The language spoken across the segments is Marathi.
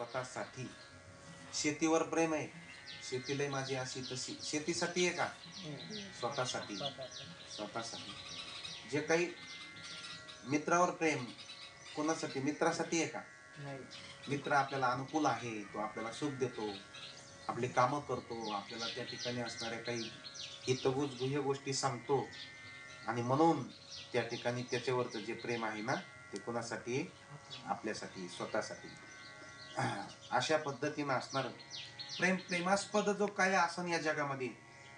स्वतःसाठी. शेतीवर प्रेम आहे. शेतीला माझी अशी तशी. शेतीसाठी आहे का? स्वतःसाठी. स्वतःसाठी. जे काही मित्रावर प्रेम कोणासाठी? मित्रासाठी आहे का? मित्र आपल्याला अनुकूल आहे तो आपल्याला सुख देतो आपली कामं करतो आपल्याला त्या ठिकाणी असणाऱ्या काही हितगुज गुह्य गोष्टी सांगतो. आणि म्हणून त्या ठिकाणी त्याच्यावरचं जे प्रेम आहे ना ते कोणासाठी? आपल्यासाठी स्वतःसाठी. अशा पद्धतीनं असणार प्रेम प्रेमास्पद जो काय आसन या जगामध्ये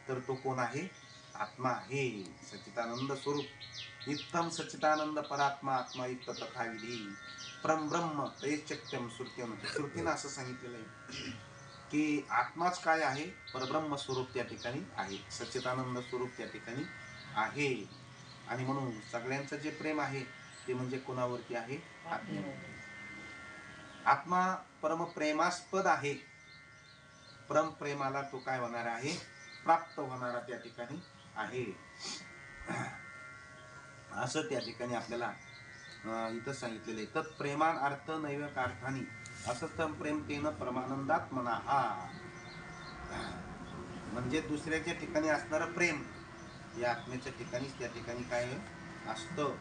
तर तो कोण आहे? आत्मा आहे. सचितानंद स्वरूप. इत्थम सचितानंद परात्मा आत्मा युक्त तथा विधी परम ब्रह्म तैश्चक्यम श्रुत्यम. श्रुतीनं असं सांगितलेलं आहे की आत्माच काय आहे? परब्रह्म स्वरूप त्या ठिकाणी आहे. सच्चिदानंद स्वरूप त्या ठिकाणी आहे. आणि म्हणून सगळ्यांचं जे प्रेम आहे ते म्हणजे कोणावरती आहे? आत्म्यावरती. आत्मा परम प्रेमास्पद आहे. परम प्रेमाला तो काय होणार आहे? प्राप्त होणारा त्या ठिकाणी आहे. असं त्या ठिकाणी आपल्याला इथं सांगितलेलं आहे. तर प्रेमान अर्थ नैव अर्थानी असं तर प्रेम तेन परमानंदात म्हणा हा. म्हणजे दुसऱ्याच्या ठिकाणी असणारं प्रेम या आत्म्याच्या ठिकाणीच त्या ठिकाणी काय असतं.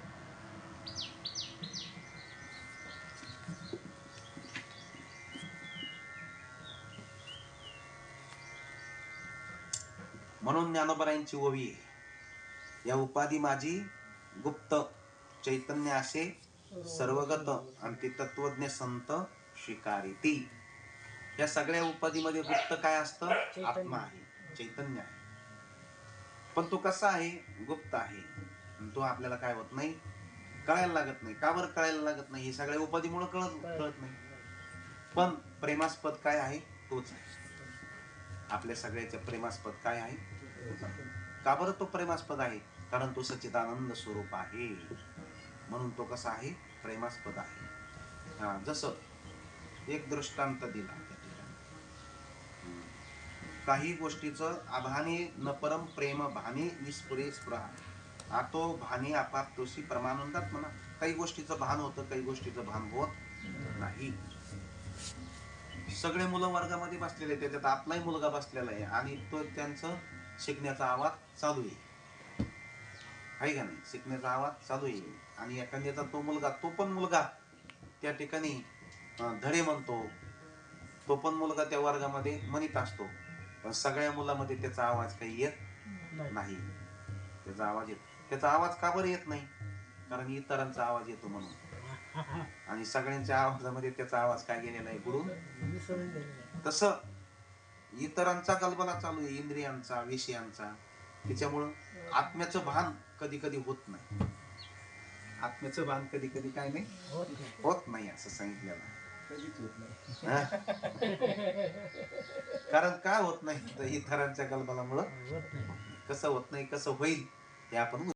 म्हणून ज्ञानोबरायांची ओवी. या उपाधी माझी गुप्त चैतन्य असे सर्वगत आणि ते तत्वज्ञ संत स्वीकारिती या सगळ्या उपाधीमध्ये गुप्त काय असतं. आत्मा आहे. चैतन्य आहे. पण तो कसा आहे? गुप्त आहे. तो आपल्याला काय होत नाही? कळायला लागत नाही. का बरं कळायला लागत नाही? हे सगळ्या उपाधीमुळे कळत कळत नाही. पण प्रेमास्पद काय आहे? तोच आहे. आपल्या सगळ्याच्या प्रेमास्पद काय आहे? का बरं तो प्रेमास्पद आहे? कारण तो सच्चिदानंद स्वरूप आहे. म्हणून तो कसा आहे? प्रेमास्पद आहे. हा जसं एक दृष्टांत दिला. त्या ठिकाणी काही गोष्टीचं आभाने न परम प्रेम भाने निस्पुरे स्पृहा. आतो भाने आपाप तोसी परमानंदात म्हणा. काही गोष्टीचं भान होतं काही गोष्टीचं भान होत नाही. सगळे मुलं वर्गामध्ये बसलेले आहेत, त्याच्यात आपलाही मुलगा बसलेला आहे आणि तो त्यांचं शिकण्याचा आवाज चालू आहे. आहे का नाही? शिकण्याचा आवाज चालू आहे. आणि एखाद्याचा तो मुलगा तो पण मुलगा त्या ठिकाणी धडे म्हणतो. तो पण मुलगा त्या वर्गामध्ये म्हणत असतो. पण सगळ्या मुलामध्ये त्याचा आवाज काही येत नाही. त्याचा आवाज येत. त्याचा आवाज का बरं येत नाही? कारण इतरांचा आवाज येतो म्हणून. आणि सगळ्यांच्या आवाजामध्ये त्याचा आवाज काय गेलेला आहे बुडून गेलेलं तसं इतरांचा कल्पना चालू आहे इंद्रियांचा विषयांचा. त्याच्यामुळं आत्म्याचं भान कधी कधी होत नाही. आत्म्याचं भान कधी कधी काय नाही? होत नाही असं सांगितलेलं. आहे. कधीच होत नाही? कारण का होत नाही? तर इतरांच्या कल्पनामुळं. कसं होत नाही कसं होईल हे आपण